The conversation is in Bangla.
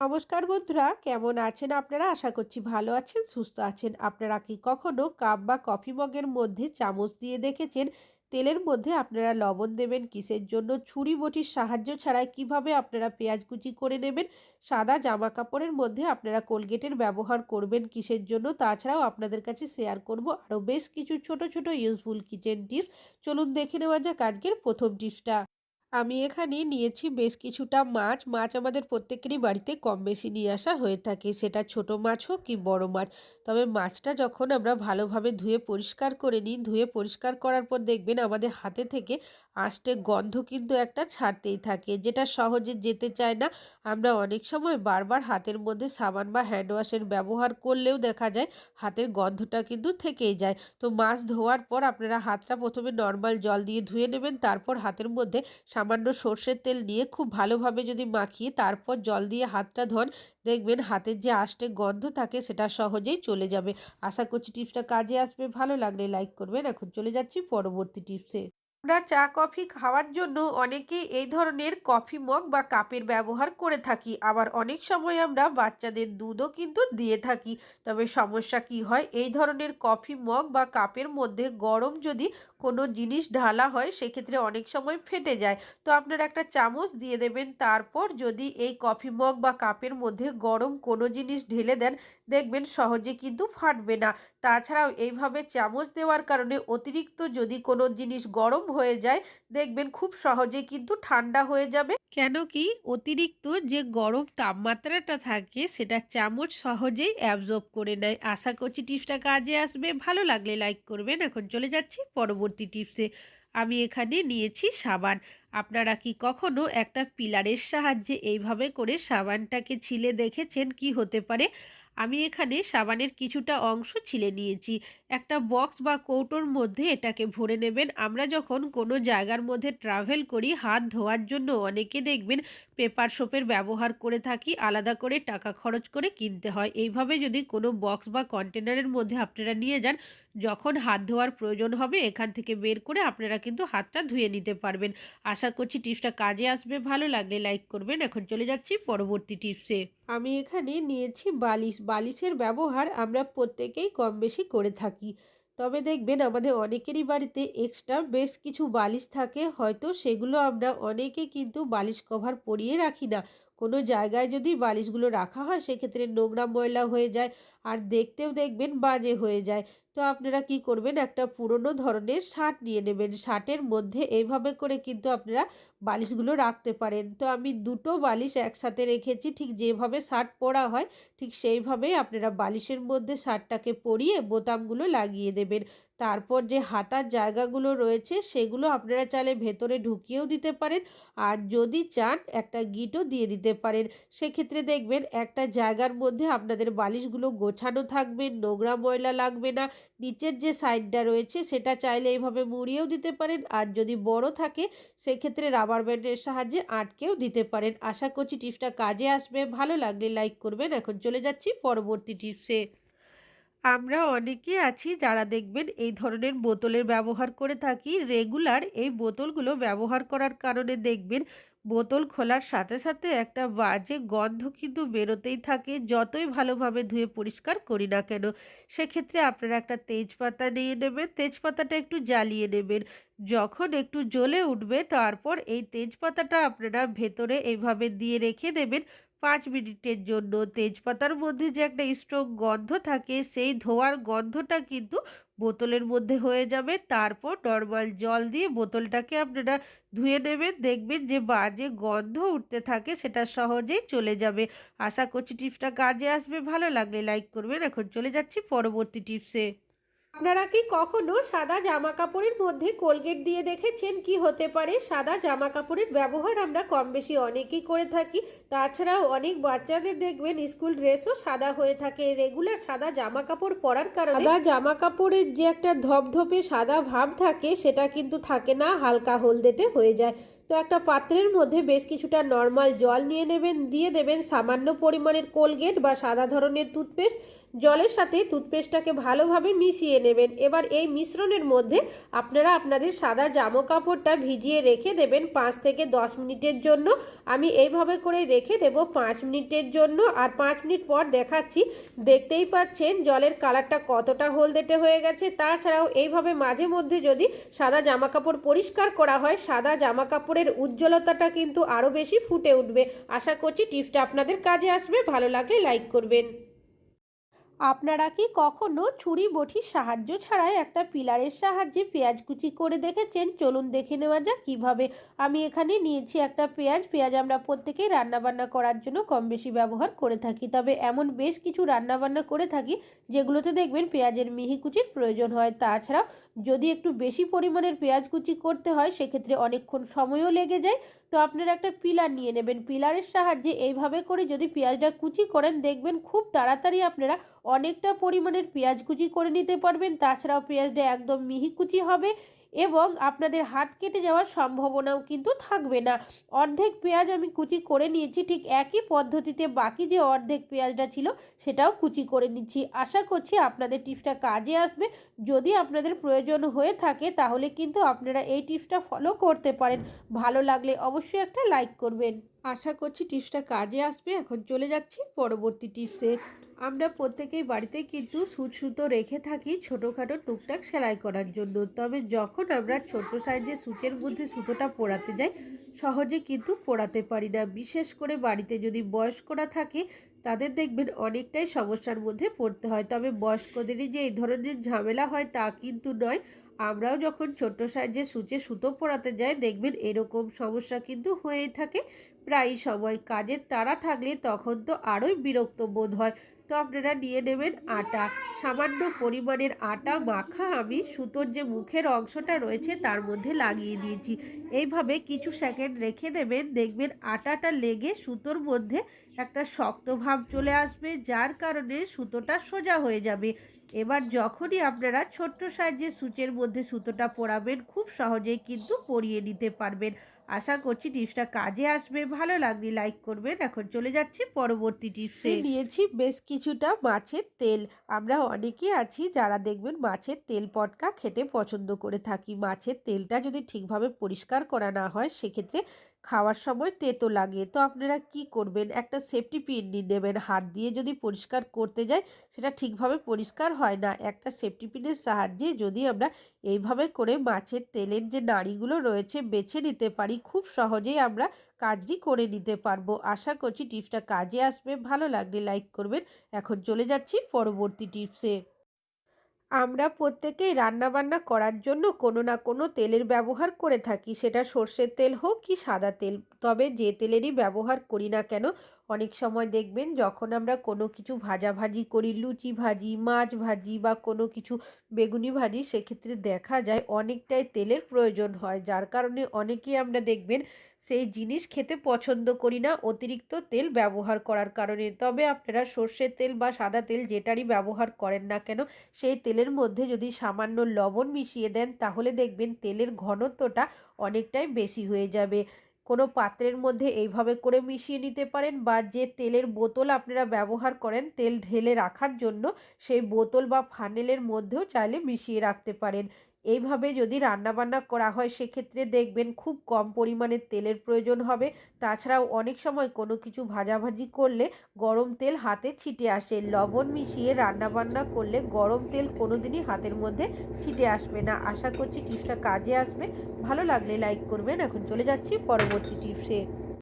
নমস্কার বন্ধুরা, কেমন আছেন আপনারা? আশা করছি ভালো আছেন, সুস্থ আছেন। আপনারা কি কখনো কাপ বা কফি মগের মধ্যে চামচ দিয়ে দেখেছেন? তেলের মধ্যে আপনারা লবণ দেবেন, কিসের জন্য? ছুরি, বটির সাহায্য ছাড়াই কীভাবে আপনারা পেঁয়াজ কুচি করে নেবেন? সাদা জামা কাপড়ের মধ্যে আপনারা কোলগেটের ব্যবহার করবেন কিসের জন্য? তাছাড়াও আপনাদের কাছে শেয়ার করব আরও বেশ কিছু ছোট ছোট ইউজফুল কিচেন টিপস চলুন দেখে নেওয়া যাক আজকের প্রথম টিপসটা আমি এখানে নিয়েছি বেশ কিছুটা মাছ। মাছ আমাদের প্রত্যেকেরই বাড়িতে কম বেশি নিয়ে আসা হয়ে থাকে। সেটা ছোট মাছ হোক কি বড় মাছ। তবে মাছটা যখন আমরা ভালোভাবে ধুয়ে পরিষ্কার করে নিই, ধুয়ে পরিষ্কার করার পর দেখবেন আমাদের হাতে থেকে আষ্টে গন্ধ কিন্তু একটা ছাড়তেই থাকে, যেটা সহজে যেতে চায় না। আমরা অনেক সময় বারবার হাতের মধ্যে সাবান বা হ্যান্ড ওয়াশের ব্যবহার করলেও দেখা যায় হাতের গন্ধটা কিন্তু থেকেই যায়। তো মাছ ধোয়ার পর আপনারা হাতটা প্রথমে নর্মাল জল দিয়ে ধুয়ে নেবেন, তারপর হাতের মধ্যে সামান্য সর্ষের তেল নিয়ে খুব ভালোভাবে যদি মাখিয়ে তারপর জল দিয়ে হাতটা ধন, দেখবেন হাতের যে আষ্টে গন্ধ থাকে সেটা সহজেই চলে যাবে। আশা করছি টিপসটা কাজে আসবে। ভালো লাগলে লাইক করবেন। এখন চলে যাচ্ছি পরবর্তী টিপসে। আমরা চা, কফি খাওয়ার জন্য অনেকে এই ধরনের কফি মগ বা কাপের ব্যবহার করে থাকি। আবার অনেক সময় আমরা বাচ্চাদের দুধও কিন্তু দিয়ে থাকি। তবে সমস্যা কি হয়? এই ধরনের কফি মগ বা কাপের মধ্যে গরম যদি কোনো জিনিস ঢালা হয়, সেক্ষেত্রে অনেক সময় ফেটে যায়। তো আপনারা একটা চামচ দিয়ে দেবেন, তারপর যদি এই কফি মগ বা কাপের মধ্যে গরম কোনো জিনিস ঢেলে দেন, দেখবেন সহজে কিন্তু ফাটবে না। তাছাড়াও এইভাবে চামচ দেওয়ার কারণে অতিরিক্ত যদি কোনো জিনিস গরম হয়ে যায় দেখবেন খুব সহজে কিন্তু ঠান্ডা হয়ে যাবে। কেন কি? অতিরিক্ত যে গরম তাপমাত্রাটা থাকে, সেটা চামচ সহজেই অ্যাবজর্ব করে নেয়। আশা করছি টিপসটা কাজে আসবে। ভালো লাগলে লাইক করবেন। এখন চলে যাচ্ছি পরবর্তী টিপসে আমি এখানে নিয়েছি সাবান। আপনারা কি কখনো একটা পিলারের সাহায্যে এইভাবে করে সাবানটাকে ছিলে দেখেছেন? কি হতে পারে? আমি এখানে সাবানের কিছুটা অংশ ছিলে নিয়েছি। একটা বক্স বা কৌটোর মধ্যে এটাকে ভরে নেবেন। আমরা যখন কোনো জায়গার মধ্যে ট্রাভেল করি, হাত ধোয়ার জন্য অনেকে দেখবেন পেপার সোপের ব্যবহার করে থাকি, আলাদা করে টাকা খরচ করে কিনতে হয়। এইভাবে যদি কোনো বক্স বা কন্টেনারের মধ্যে আপনারা নিয়ে যান যখন হাত ধোয়ার প্রয়োজন হবে, এখান থেকে বের করে আপনারা কিন্তু হাতটা ধুয়ে নিতে পারবেন। আশা করছি টিপসটা কাজে আসবে। ভালো লাগলে লাইক করবেন। এখন চলে যাচ্ছি পরবর্তী টিপসে। আমি এখানে নিয়েছি বালিশ। বালিশের ব্যবহার আমরা প্রত্যেকেই কম বেশি করে থাকি। তবে দেখবেন আমাদের অনেকেরই বাড়িতে এক্সট্রা বেশ কিছু বালিশ থাকে। হয়তো সেগুলো আমরা অনেকে কিন্তু বালিশ কভার পরিয়ে রাখি না। কোনো জায়গায় যদি বালিশগুলো রাখা হয়, সেক্ষেত্রে নোংরা ময়লা হয়ে যায় আর দেখতেও দেখবেন বাজে হয়ে যায়। তো আপনারা কি করবেন? একটা পুরনো ধরনের শার্ট নিয়ে নেবেন। শার্টের মধ্যে এইভাবে করে কিন্তু আপনারা বালিশগুলো রাখতে পারেন। তো আমি দুটো বালিশ একসাথে রেখেছি। ঠিক যেভাবে শার্ট পরা হয়, ঠিক সেইভাবেই আপনারা বালিশের মধ্যে শার্টটাকে পরিয়ে বোতামগুলো লাগিয়ে দেবেন। তারপর যে হাতার জায়গাগুলো রয়েছে, সেগুলো আপনারা চাইলে ভেতরে ঢুকিয়েও দিতে পারেন। আর যদি চান, একটা গিটও দিয়ে দিতে পারেন। সেক্ষেত্রে দেখবেন একটা জায়গার মধ্যে আপনাদের বালিশগুলো গোছানো থাকবে, নোংরা ময়লা লাগবে না। নিচের যে সাইডটা রয়েছে সেটা চাইলে এইভাবে মুড়িয়েও দিতে পারেন। আর যদি বড় থাকে সেক্ষেত্রে রাবার ব্যান্ডের সাহায্যে আটকেও দিতে পারেন। আশা করছি টিপসটা কাজে আসবে। ভালো লাগলে লাইক করবেন। এখন চলে যাচ্ছি পরবর্তী টিপসে। আমরা অনেকে আছি যারা দেখবেন এই ধরনের বোতলের ব্যবহার করে থাকি। রেগুলার এই বোতলগুলো ব্যবহার করার কারণে দেখবেন বোতল খোলার সাথে সাথে একটা বাজে গন্ধ কিন্তু বেরোতেই থাকে। যতই ভালোভাবে ধুয়ে পরিষ্কার করি না কেন, সেক্ষেত্রে আপনারা একটা তেজপাতা নিয়ে নেবেন, তেজপাতাটা একটু জ্বালিয়ে নেবেন। যখন একটু জ্বলে উঠবে, তারপর এই তেজপাতাটা আপনারা ভেতরে এইভাবে দিয়ে রেখে দেবেন। পাঁচ মিনিটের জন্য তেজপাতার মধ্যে যে একটা স্ট্রং গন্ধ থাকে, সেই ধোয়ার গন্ধটা কিন্তু বোতলের মধ্যে হয়ে যাবে। তারপর নর্মাল জল দিয়ে বোতলটাকে আপনারা ধুয়ে নেবেন। দেখবেন যে বাজে গন্ধ উঠতে থাকে, সেটা সহজেই চলে যাবে। আশা করছি টিপসটা কাজে আসবে। ভালো লাগলে লাইক করবেন। এখন চলে যাচ্ছি পরবর্তী টিপসে। আপনারা কি কখনো সাদা জামা কাপড়ের মধ্যে কোলগেট দিয়ে দেখেছেন কি হতে পারে? সাদা জামা কাপড়ের ব্যবহার আমরা কম বেশি অনেকেই করে থাকি। তাছাড়াও অনেক বাচ্চাদের দেখবেন স্কুল ড্রেসও সাদা হয়ে থাকে। রেগুলার সাদা জামা কাপড় পরার কারণে সাদা জামা কাপড়ের যে একটা ধপধপে সাদা ভাব থাকে, সেটা কিন্তু থাকে না, হালকা হলদেটে হয়ে যায়। তো একটা পাত্রের মধ্যে বেশ কিছুটা নর্মাল জল নিয়ে নেবেন, দিয়ে দেবেন সামান্য পরিমাণের কোলগেট বা সাদা ধরনের টুথপেস্ট। জলের সাথে টুথপেস্টটাকে ভালোভাবে মিশিয়ে নেবেন। এবার এই মিশ্রণের মধ্যে আপনারা আপনাদের সাদা জামা কাপড়টা ভিজিয়ে রেখে দেবেন পাঁচ থেকে দশ মিনিটের জন্য। আমি এইভাবে করে রেখে দেব পাঁচ মিনিটের জন্য। আর পাঁচ মিনিট পর দেখাচ্ছি, দেখতেই পাচ্ছেন জলের কালারটা কতটা হলদেটে হয়ে গেছে। তাছাড়াও এইভাবে মাঝে মধ্যে যদি সাদা জামা কাপড় পরিষ্কার করা হয়, সাদা জামা কাপড়ের উজ্জ্বলতাটা কিন্তু আরও বেশি ফুটে উঠবে। আশা করছি টিপসটা আপনাদের কাজে আসবে। ভালো লাগলে লাইক করবেন। আপনারা কি কখনো ছুরি বটির সাহায্য ছাড়াই একটা পিলারের সাহায্যে পেঁয়াজ কুচি করে দেখেছেন? চলুন দেখে নেওয়া যাক কীভাবে। আমি এখানে নিয়েছি একটা পেঁয়াজ। পেঁয়াজ আমরা প্রত্যেকেই রান্নাবান্না করার জন্য কম বেশি ব্যবহার করে থাকি। তবে এমন বেশ কিছু রান্নাবান্না করে থাকি, যেগুলোতে দেখবেন পেঁয়াজের মিহি কুচির প্রয়োজন হয়। তাছাড়াও যদি একটু বেশি পরিমাণের পেঁয়াজ কুচি করতে হয়, সেক্ষেত্রে অনেকক্ষণ সময়ও লেগে যায়। তো আপনারা একটা পিলার নিয়ে নেবেন। পিলারের সাহায্যে এইভাবে করে যদি পেঁয়াজটা কুচি করেন, দেখবেন খুব তাড়াতাড়ি আপনারা অনেকটা পরিমাণের পেঁয়াজ কুচি করে নিতে পারবেন। তাছাড়াও পেঁয়াজটা একদম মিহি কুচি হবে। এবং আপনাদের হাত কেটে যাওয়ার সম্ভাবনাও কিন্তু থাকবে না। অর্ধেক পেঁয়াজ আমি কুচি করে নিয়েছি, ঠিক একই পদ্ধতিতে বাকি যে অর্ধেক পেঁয়াজটা ছিল সেটাও কুচি করে নিচ্ছি। আশা করছি আপনাদের টিপসটা কাজে আসবে। যদি আপনাদের প্রয়োজন হয়ে থাকে তাহলে কিন্তু আপনারা এই টিপসটা ফলো করতে পারেন। ভালো লাগলে অবশ্যই একটা লাইক করবেন। আশা করছি টিপসটা কাজে আসবে। এখন চলে যাচ্ছি পরবর্তী টিপসে। আমরা প্রত্যেকেই বাড়িতে কিন্তু সুচ সুতো রেখে থাকি ছোটোখাটো টুকটাক সেলাই করার জন্য। তবে যখন আমরা ছোট সাইজের সুচের মধ্যে সুতোটা পরাতে যাই, সহজে কিন্তু পরাতে পারি না। বিশেষ করে বাড়িতে যদি বয়স্করা থাকে, তাদের দেখবেন অনেকটাই সমস্যার মধ্যে পড়তে হয়। তবে বয়স্কদেরই যে এই ধরনের ঝামেলা হয় তা কিন্তু নয়। আমরাও যখন ছোট্ট সাইজের সূচে সুতো পরাতে যাই, দেখবেন এরকম সমস্যা কিন্তু হয়েই থাকে। প্রায় সময় কাজের তারা থাকলে তখন তো আরোই বিরক্ত বোধ হয়। তো আপনারা নিয়ে নেবেন আটা। সামান্য পরিমাণের আটা মাখা আমি সুতোর যে মুখের অংশটা রয়েছে তার মধ্যে লাগিয়ে দিয়েছি। এইভাবে কিছু সেকেন্ড রেখে দেবেন দেখবেন আটাটা লেগে সুতোর মধ্যে একটা শক্ত ভাব চলে আসবে, যার কারণে সুতোটা সোজা হয়ে যাবে। এবার যখনই আপনারা ছোট্ট সাইজের সূচের মধ্যে সুতোটা পরাবেন, খুব সহজেই কিন্তু পরিয়ে নিতে পারবেন। আশা করছি টিপসটা কাজে আসবে। ভালো লাগলে লাইক করবেন। এখন চলে যাচ্ছি পরবর্তী টিপসে। নিয়েছি বেশ কিছুটা মাছের তেল। আমরা অনেকেই আছি যারা দেখবেন মাছের তেল পটকা খেতে পছন্দ করে থাকি। মাছের তেলটা যদি ঠিকভাবে পরিষ্কার করা না হয়, সেক্ষেত্রে খাওয়ার সময় তেতো লাগে। তো আপনারা কি করবেন? একটা সেফটি পিন নিয়ে নেবেন। হাত দিয়ে যদি পরিষ্কার করতে যাই, সেটা ঠিকভাবে পরিষ্কার হয় না। একটা সেফটি পিনের সাহায্যে যদি আমরা এইভাবে করে মাছের তেলের যে নাড়িগুলো রয়েছে, বেছে নিতে পারি, খুব সহজেই আমরা কাজটি করে নিতে পারব। আশা করছি টিপসটা কাজে আসবে। ভালো লাগলে লাইক করবেন। এখন চলে যাচ্ছি পরবর্তী টিপসে। আমরা প্রত্যেকেই রান্নাবান্না করার জন্য কোনো না কোনো তেলের ব্যবহার করে থাকি। সেটা সর্ষের তেল হোক কি সাদা তেল। তবে যে তেলেরই ব্যবহার করি না কেন, অনেক সময় দেখবেন যখন আমরা কোনো কিছু ভাজাভাজি করি, লুচি ভাজি, মাছ ভাজি বা কোনো কিছু বেগুনি ভাজি, সেক্ষেত্রে দেখা যায় অনেকটাই তেলের প্রয়োজন হয়। যার কারণে অনেকেই আমরা দেখবেন সেই জিনিস খেতে পছন্দ করি না, অতিরিক্ত তেল ব্যবহার করার কারণে। তবে আপনারা সর্ষের তেল বা সাদা তেল যেটারই ব্যবহার করেন না কেন, সেই তেলের মধ্যে যদি সামান্য লবণ মিশিয়ে দেন, তাহলে দেখবেন তেলের ঘনত্বটা অনেকটাই বেশি হয়ে যাবে। কোনো পাত্রের মধ্যে এইভাবে করে মিশিয়ে নিতে পারেন বা যে তেলের বোতল আপনারা ব্যবহার করেন তেল ঢেলে রাখার জন্য, সেই বোতল বা ফানেলের মধ্যেও চাইলে মিশিয়ে রাখতে পারেন। এইভাবে যদি রান্নাবান্না করা হয়, সেক্ষেত্রে দেখবেন খুব কম পরিমাণে তেলের প্রয়োজন হবে। তাছাড়াও অনেক সময় কোনো কিছু ভাজাভাজি করলে গরম তেল হাতে ছিটে আসে। লবণ মিশিয়ে রান্নাবান্না করলে গরম তেল কোনো দিনই হাতের মধ্যে ছিটে আসবে না। আশা করছি টিপসটা কাজে আসবে। ভালো লাগলে লাইক করবেন। এখন চলে যাচ্ছি পরবর্তী টিপসে।